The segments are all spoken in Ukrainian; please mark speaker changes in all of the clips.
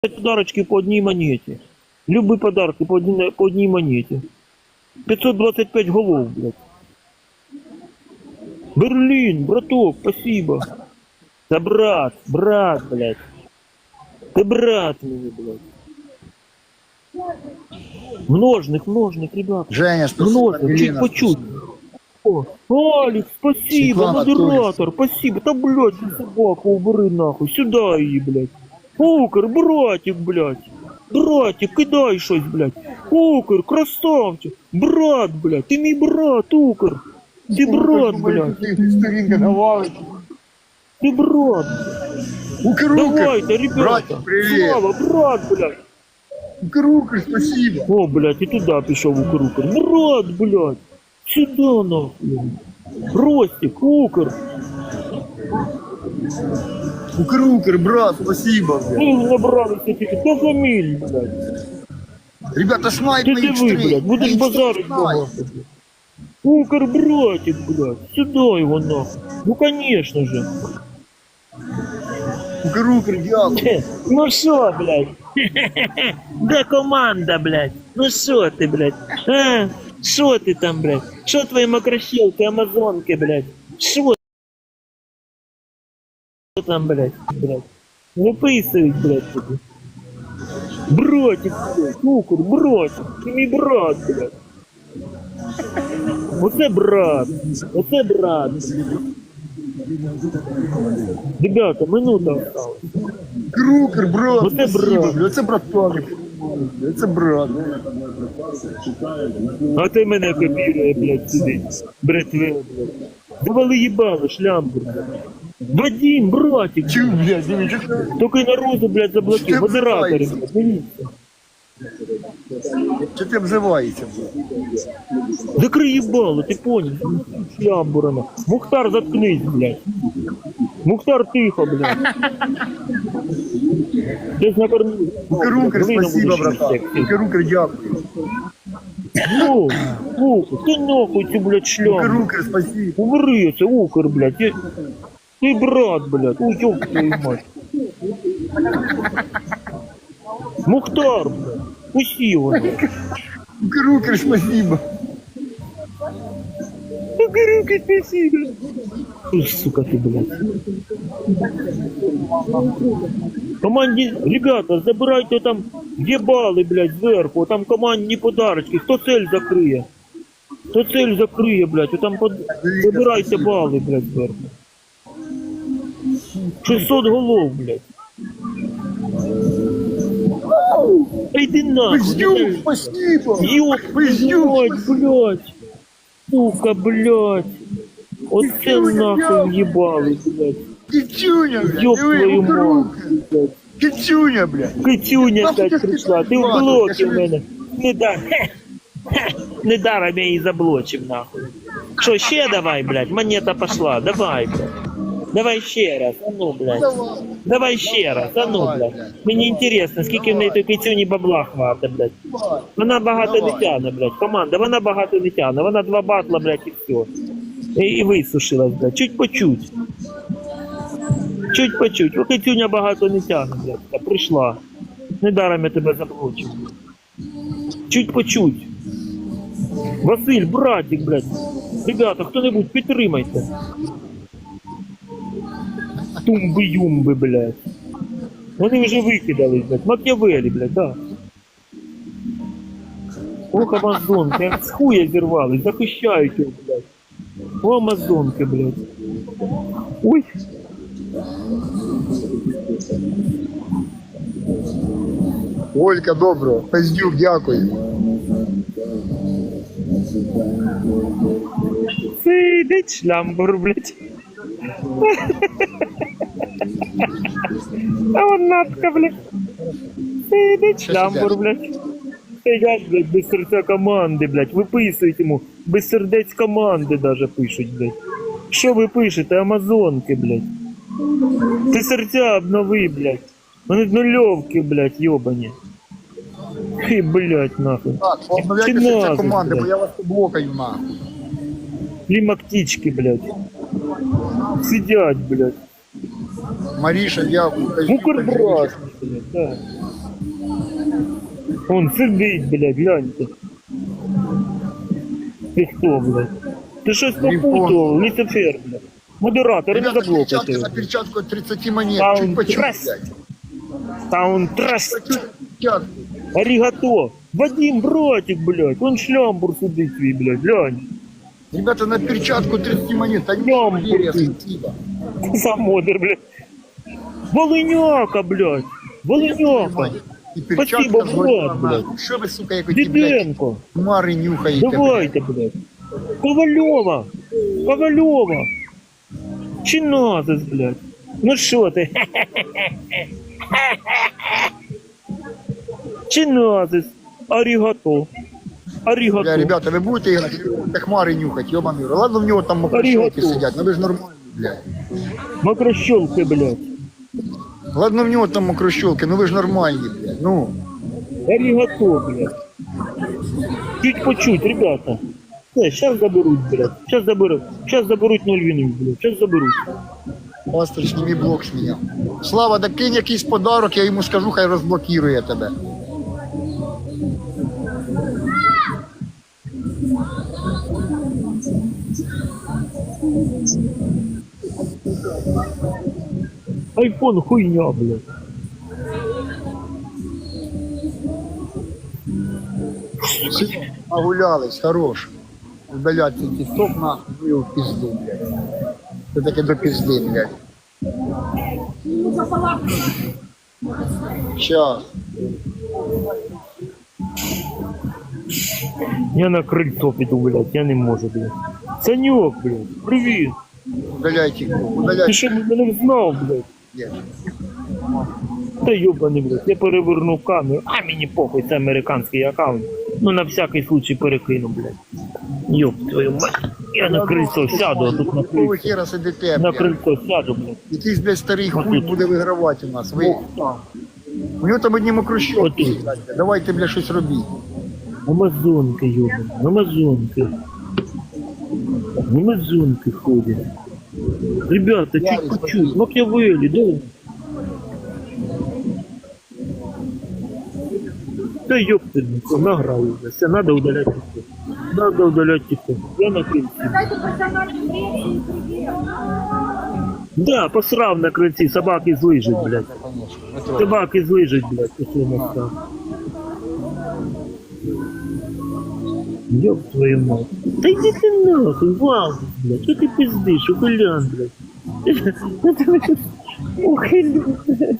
Speaker 1: подарочки по одній монеті. Любі подарки по одній, по одній монеті. 525 голов, блядь. Берлин, браток, спасибо. Да брат, брат, блядь. Ты брат мне, блядь. Множных, множных, ребят.
Speaker 2: Женя, спасибо.
Speaker 1: Множных, чуть
Speaker 2: Ирина,
Speaker 1: по чуть. О, Алекс, спасибо,
Speaker 2: Светлана
Speaker 1: модератор, спасибо. Да, блядь, ты собаку убери нахуй, сюда її, блядь. Укр, братик, блядь. Братик, кидай щось, блядь. Укр, красавчик. Брат, блядь, ти мій брат, Укр. Ти брат, блядь,
Speaker 2: Сторінка на валиці.
Speaker 1: ти брат.
Speaker 2: Укрукер.
Speaker 1: Давайте, ребята.
Speaker 2: Братик, привіт.
Speaker 1: Слава, брат, блядь.
Speaker 2: Укрукер, спасибо.
Speaker 1: О, блядь, і туди пішов Укр, Укр. Брат, блядь. Сюда, нахуй. Ростик, Укр.
Speaker 2: Укрукер, брат, спасибо. блядь.
Speaker 1: Ну, набралися тільки. Та фаміль, блядь.
Speaker 2: Ребята, снайп
Speaker 1: Ти
Speaker 2: на
Speaker 1: диви,
Speaker 2: X3.
Speaker 1: блядь, будеш
Speaker 2: На X3
Speaker 1: базарить
Speaker 2: снайп.
Speaker 1: багато, блядь. Укр, братик, блядь. Сюда його нахуй. Ну, конечно же.
Speaker 2: Укрукер, дякую.
Speaker 1: Ну що, блядь? Де команда, блядь? Ну що ти, блядь? А? Що ти там, блядь? Що твої макрощелки, амазонки, блядь? Що там, блядь? блядь? Виписують, блядь, тобі. Братик, блядь, кукур, братик, ти мій брат, блядь. Оце брат, оце брат. Ребята, минута осталась.
Speaker 2: Укрукер, брат,
Speaker 1: Ну, це
Speaker 2: спасибо.
Speaker 1: брат.
Speaker 2: блядь. Це братан. Це брат.
Speaker 1: А ти мене копірує, блядь, сюди. Братве, блядь. Давали їбало, шлямбур, блядь. Вадим, братик,
Speaker 2: Чу, блядь, диви, чу.
Speaker 1: тільки народу, блядь, заблокив.
Speaker 2: Ти
Speaker 1: Модератори, блядь.
Speaker 2: Чи ти обзиваєшся, блядь?
Speaker 1: Закрий їбало, ти понял? Шлямбурами. Мухтар, заткнись, блядь. Мухтар, тихо, блядь. Ти накормив.
Speaker 2: Укрукер, спасибо, братан. Укрукер, дякую.
Speaker 1: Ну, укр, ти нахуй цю, блядь, шлямбу.
Speaker 2: Укрукер, спасибо.
Speaker 1: Убери це, укр, блядь. Ти брат, блядь. У, ёб твою мать. Мухтар, блядь. Пусти его, блядь.
Speaker 2: Спасибо.
Speaker 1: Руки спасибо. Ой, сука ты, блядь. Команді, ребята, забирайте там где єбали, блядь, зверху, там командні подарочки. Хто цель закриє? Хто цель закриє, блядь, там под... забирайте бали, блядь, зверху. 600 голов, блядь. Та йди нахуй.
Speaker 2: Пиздюк, спасибо.
Speaker 1: Ёб
Speaker 2: Пиздюк,
Speaker 1: мать, блядь. Сука, блядь. Оце
Speaker 2: Пиздюк,
Speaker 1: нахуй їбали, блядь.
Speaker 2: Кичуня, блядь.
Speaker 1: Ёб
Speaker 2: Диви,
Speaker 1: твою мать,
Speaker 2: укрукер.
Speaker 1: блядь.
Speaker 2: Кичуня, блядь.
Speaker 1: Китюня
Speaker 2: Нахуй
Speaker 1: опять
Speaker 2: ти
Speaker 1: прийшла. Ти в
Speaker 2: нахуй,
Speaker 1: блокі
Speaker 2: ти
Speaker 1: в мене. Не да. Недаром я її заблочив, нахуй. Що, ще давай, блядь, монета пошла, давай, блядь. Давай ще раз, а ну, блядь. Давай ще раз, а ну, блядь. Мені інтересно, скільки в неї той кицюні бабла хватить, блядь. Вона багато не тягне, блядь. Команда, вона багато не тягне. Вона два батла, блядь, і все. І, і висушилась, блядь. Чуть по чуть. Чуть по чуть. О, кицюня багато не тягне, блядь. Та прийшла. Недаром я тебе заблочив. Чуть по чуть. Василь, братик, блядь. Ребята, хто-небудь підтримайте. Тумби-юмби, блядь. Вони вже викидали, блядь. Мак'явелі, блядь, да. Ох, амазонки, як з хуя зірвали, захищають його, блядь. О, амазонки, блядь. Ой.
Speaker 2: Олька, добро. Пиздюк, дякую.
Speaker 1: Сидить шлямбур, блядь. А он натка, блядь. Сидить шлямбур, блядь. Сидять, блядь, без серця команди, блядь. Виписують йому. Без сердець команди даже пишуть, блядь. Що ви пишете, амазонки, блядь? Ти серця обнови, блядь. Вони нульовки, блядь, йобані. Ти, блядь, нахуй.
Speaker 2: Так, обновляйте серця команди, бо я вас блокаю нахуй.
Speaker 1: Клімактички, блядь. Сидять, блядь.
Speaker 2: Маріша, дякую. Пиздюк,
Speaker 1: Укрбрат, блядь, да. Он сидить, блядь, гляньте. Ти хто, блядь? Ти щось попутав, Люцифер, блядь. Модератор, не
Speaker 2: Ребята, перчатка
Speaker 1: заблокайте.
Speaker 2: на перчатку от 30 монет.
Speaker 1: Та
Speaker 2: Чуть
Speaker 1: он
Speaker 2: по чуть,
Speaker 1: трас.
Speaker 2: блядь.
Speaker 1: Саундтраст.
Speaker 2: Перчатку.
Speaker 1: Арігато. Вадим, братик, блядь. Он шлямбур сидить свій, блядь, глянь.
Speaker 2: Ребята, на перчатку 30 монет. Они
Speaker 1: Дам,
Speaker 2: Валерия,
Speaker 1: блядь.
Speaker 2: спасибо.
Speaker 1: Сам модер, блядь. Волиняка, блядь. Волиняка.
Speaker 2: І перчатка
Speaker 1: Спасибо,
Speaker 2: згоріла на-
Speaker 1: блядь.
Speaker 2: Що ви, сука, як оті, блядь,
Speaker 1: Діденко.
Speaker 2: хмари нюхаєте, блядь.
Speaker 1: Давайте, блядь. Ковальова. Ковальова. Чиназис, блядь. Ну що ти? Чиназис. Арігато.
Speaker 2: Бля,
Speaker 1: Арігато.
Speaker 2: ребята, ви будете грати, ви будете хмари нюхати. Ладно, в нього там мокрощолки
Speaker 1: Арігато.
Speaker 2: сидять, ну ви ж нормальні, блядь.
Speaker 1: Макрощолки, блядь.
Speaker 2: Ладно, в нього там мокрощолки, ну ви ж нормальні, блядь. Ну,
Speaker 1: Арігато, блядь. Чуть по чуть, ребята. Все, сейчас заберуть, блядь. Сейчас заберуть. Сейчас заберуть 0 винів, блядь. Сейчас заберуть.
Speaker 2: пастор, сніми блок з мене. Слава, да кинь якийсь подарок, я йому скажу, хай розблокірує тебе.
Speaker 1: Айфон хуйня, блядь.
Speaker 2: Все, нагулялись, хорош. Удалять цей тісток нахуй, ну його в пізду, блядь. Це таке до пізди, блядь. Щас.
Speaker 1: Я на крыльцо піду, блядь. Я не можу, блядь. Санек, блядь. Привіт.
Speaker 2: Удаляй тікток,
Speaker 1: Ти
Speaker 2: удаляй,
Speaker 1: що мене знав, блядь? Та йобаний, блядь. Я перевернув камеру. А мені похуй, це американський аккаунт. Ну на всякий случай перекину, блядь. Йоб твою мать. Я на крильцо сяду, а тут на
Speaker 2: Какого
Speaker 1: крильцо.
Speaker 2: хера сидите,
Speaker 1: На
Speaker 2: блядь?
Speaker 1: крильцо сяду, блядь.
Speaker 2: Якийсь, блядь, старий хуй буде вигравати у нас. Ви... У нього там одні.
Speaker 1: Отут.
Speaker 2: блядь. Давайте, блядь, щось робіть.
Speaker 1: Амазонки, йобані. Амазонки. Амазонки ходять. Ребята,
Speaker 2: Я
Speaker 1: чуть
Speaker 2: не
Speaker 1: по чуть. Макиавелли, да? Да ёпты, награл уже. Все, надо удалять тикток. Надо удалять тикток. Я на крыльце.
Speaker 3: Дайте персональный время и привет.
Speaker 1: Да, посрав на крыльці, собаки злижуть, блядь. Собаки злижуть, блядь, пішли на став. Ёб твою мать. Да иди ты нахуй, вау, блядь, что ты пиздишь, ухылян, блядь. Ухылян, блядь.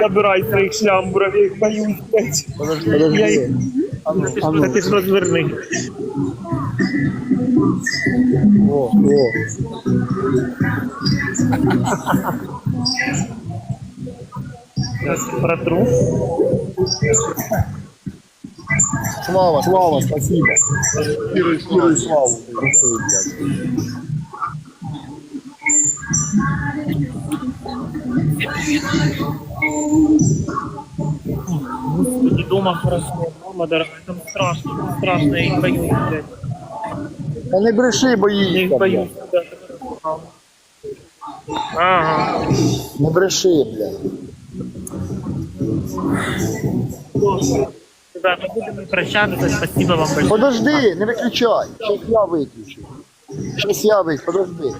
Speaker 1: Забирай своих шлямбуров, я их боюсь, блядь.
Speaker 2: Подожди,
Speaker 1: Я їх...
Speaker 2: А ну, а
Speaker 1: Та
Speaker 2: ну.
Speaker 1: ти ж розверни.
Speaker 2: О, о.
Speaker 1: Зараз протру.
Speaker 2: Слава, слава, спасибо. Кирой славу. славу.
Speaker 1: Господи, дома хорошо, мама дорогая, там страшно, страшно, я их боюсь, блядь.
Speaker 2: Та не бреши,
Speaker 1: Я их
Speaker 2: боїшся.
Speaker 1: боюсь, да. Ага.
Speaker 2: Не бреши, блядь.
Speaker 1: Ребята, будемо прощатися, спасибо вам большое.
Speaker 2: Подожди, не виключай. Щас я виключу. Щас я виключу, подожди.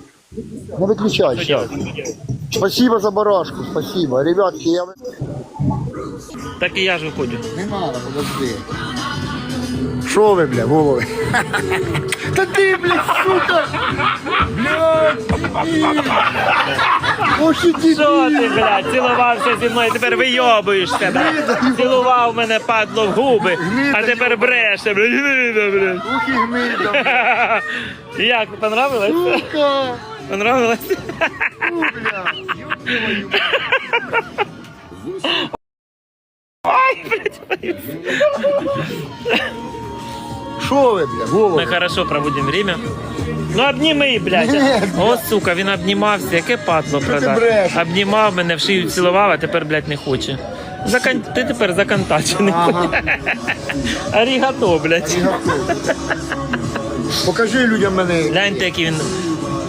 Speaker 2: Не виключай, щас.
Speaker 1: делать?
Speaker 2: Спасибо за барашку, спасибо. Ребятки, я... ви-
Speaker 1: Так і я ж виходжу.
Speaker 2: Не надо, подожди. Що ви, бля, голови? Та ти, бля, сука! Блядь,
Speaker 1: Що ти, блядь, цілувався зі мною, тепер вийобуєшся, блядь. Цілував мене, падло, в губи, а тепер бреше, блядь, гнида, блядь.
Speaker 2: Ух і гнида.
Speaker 1: Як, понравилось?
Speaker 2: Сука!
Speaker 1: Понравилось?
Speaker 2: Ну, бля. Що ви, бля,
Speaker 1: Мы хорошо проводим время. Ну обніми, блядь.
Speaker 2: Ні,
Speaker 1: О, сука, він обнімався, яке падло
Speaker 2: ти
Speaker 1: продав. Обнімав мене, в шию цілував, а тепер, блядь, не хоче. Закон... Ти тепер законтачений.
Speaker 2: Ага.
Speaker 1: Арігато, блядь.
Speaker 2: Покажи людям мене.
Speaker 1: Гляньте, який він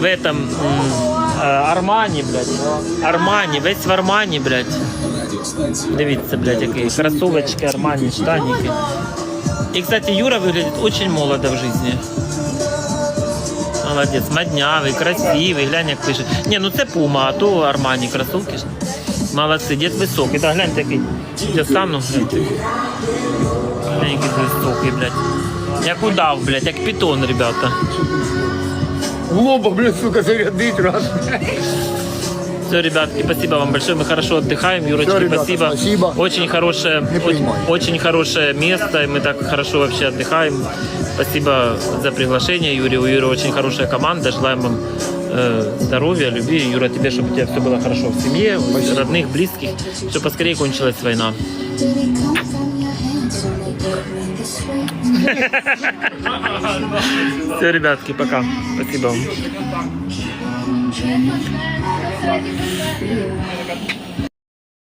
Speaker 1: в этом м, е, Армані, блядь. Армані, весь в Армані, блядь. Дивіться, блядь, які кросовочки, армані, штаники. И, кстати, Юра выглядит очень молодо в жизни Молодец, моднявый, красивый, глянь, як пише. Не, ну це Пума, а то Армані кросовки ж. Молодці, дід високий. Да, глянь такий. Я стану, гляньте. Глянь, який високий, блядь. Як удав, блядь, як питон, ребята.
Speaker 2: В лоба, блядь, сука, зарядить раз.
Speaker 1: Все, ребятки, спасибо вам большое. Мы хорошо отдыхаем. Юрочки,
Speaker 2: Всё, ребята,
Speaker 1: спасибо.
Speaker 2: спасибо.
Speaker 1: Очень хорошее,
Speaker 2: Не
Speaker 1: очень,
Speaker 2: понимаю.
Speaker 1: очень хорошее место. и Мы так хорошо вообще отдыхаем. Спасибо за приглашение, Юрий. У Юры очень хорошая команда. Желаем вам э, здоровья, любви. Юра, тебе, чтобы у тебя все было хорошо в семье, у родных, близких, чтобы поскорее кончилась война. Все, ребятки, пока. Спасибо вам.